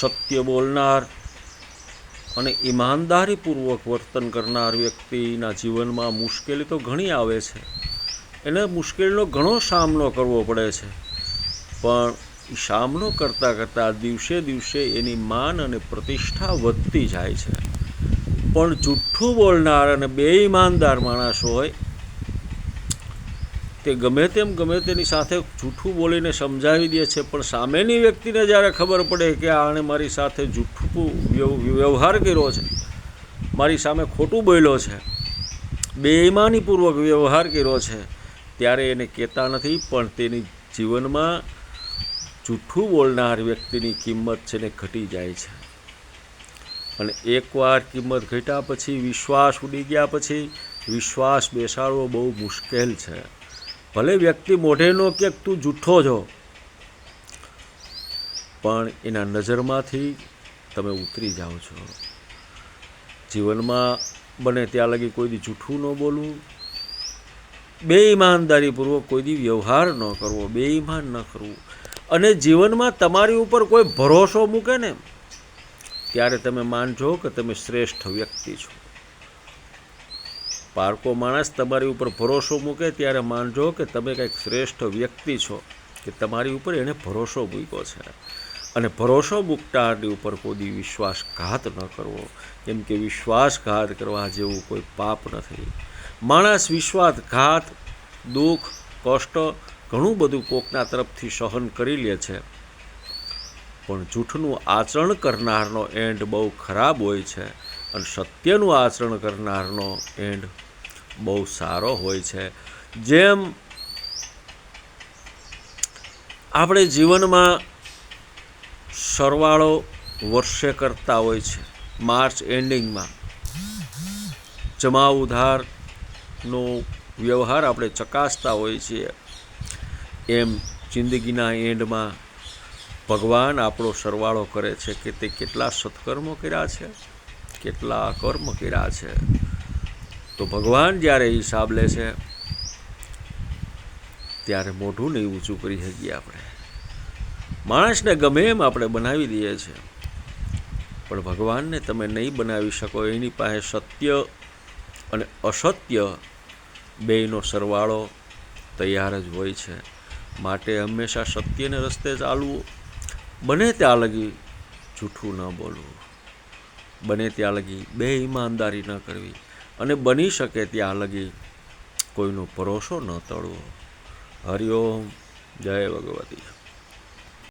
સત્ય બોલનાર અને ઈમાનદારીપૂર્વક વર્તન કરનાર વ્યક્તિના જીવનમાં મુશ્કેલી તો ઘણી આવે છે. એને મુશ્કેલીનો ઘણો સામનો કરવો પડે છે. પણ સામનો કરતાં કરતાં દિવસે દિવસે એની માન અને પ્રતિષ્ઠા વધતી જાય છે. પણ જુઠ્ઠું બોલનાર અને બે ઈમાનદાર માણસ હોય તે ગમે તેમ ગમે તેની સાથે જૂઠું બોલીને સમજાવી દે છે, પણ સામેની વ્યક્તિને જ્યારે ખબર પડે કે આણે મારી સાથે જૂઠું વ્યવ- વ્યવહાર કર્યો છે, મારી સામે ખોટું બોલ્યો છે, બેઈમાનીપૂર્વક વ્યવહાર કર્યો છે, ત્યારે એને કહેતા નથી, પણ તેની જીવનમાં જૂઠું બોલનાર વ્યક્તિની કિંમત છે ને ઘટી જાય છે. અને એકવાર કિંમત ઘટ્યા પછી વિશ્વાસ ઉડી ગયા પછી વિશ્વાસ બેસાડવો બહુ મુશ્કેલ છે. ભલે વ્યક્તિ મોઢેનો કે તું જૂઠો છો, પણ એના નજરમાંથી તમે ઉતરી જાઓ છો. જીવનમાં બને ત્યાં લગી કોઈ દી જૂઠું ન બોલવું બે ઈમાનદારીપૂર્વક કોઈ દી વ્યવહાર ન કરવો બે ઈમાન ન કરવું. અને જીવનમાં તમારી ઉપર કોઈ ભરોસો મૂકે ને, ત્યારે તમે માનજો કે તમે શ્રેષ્ઠ વ્યક્તિ છો. પારકો માણસ તમારી ઉપર ભરોસો મૂકે ત્યારે માનજો કે તમે કંઈક શ્રેષ્ઠ વ્યક્તિ છો, કે તમારી ઉપર એણે ભરોસો મૂક્યો છે. અને ભરોસો મૂકતાની ઉપર કોદી વિશ્વાસઘાત ન કરવો, કેમ કે વિશ્વાસઘાત કરવા જેવું કોઈ પાપ નથી. માણસ વિશ્વાસઘાત, દુઃખ, કષ્ટ ઘણું બધું કોકના તરફથી સહન કરી લે છે. પણ જૂઠનું આચરણ કરનારનો એન્ડ બહુ ખરાબ હોય છે. અને સત્યનું આચરણ કરનારનો એન્ડ બહુ સારો હોય છે. જેમ આપણે જીવનમાં સરવાળો વર્ષે કરતા હોય છે, માર્ચ એન્ડિંગમાં. જમા ઉધારનો વ્યવહાર આપણે ચકાસતા હોઈએ છીએ. એમ જિંદગીના એન્ડમાં ભગવાન આપણો સરવાળો કરે છે કે તે કેટલા સત્કર્મો કર્યા છે, કેટલા કર્મ કર્યા છે. તો ભગવાન જ્યારે હિસાબ લે છે, ત્યારે મોઢું નહીં ઊંચું કરી શકીએ આપણે. માણસને ગમે એમ આપણે બનાવી દઈએ છીએ. પણ ભગવાનને તમે નહીં બનાવી શકો, એની પાસે સત્ય અને અસત્ય બેયનો સરવાળો તૈયાર જ હોય છે. માટે હંમેશા સત્યને રસ્તે ચાલવું બને ત્યાં લગી જૂઠું ન બોલવું. બને ત્યાં લગી બે ઈમાનદારી ન કરવી. અને બની શકે ત્યાં લગી કોઈનો ભરોસો ન તળવો. હરિઓમ જય ભગવતી.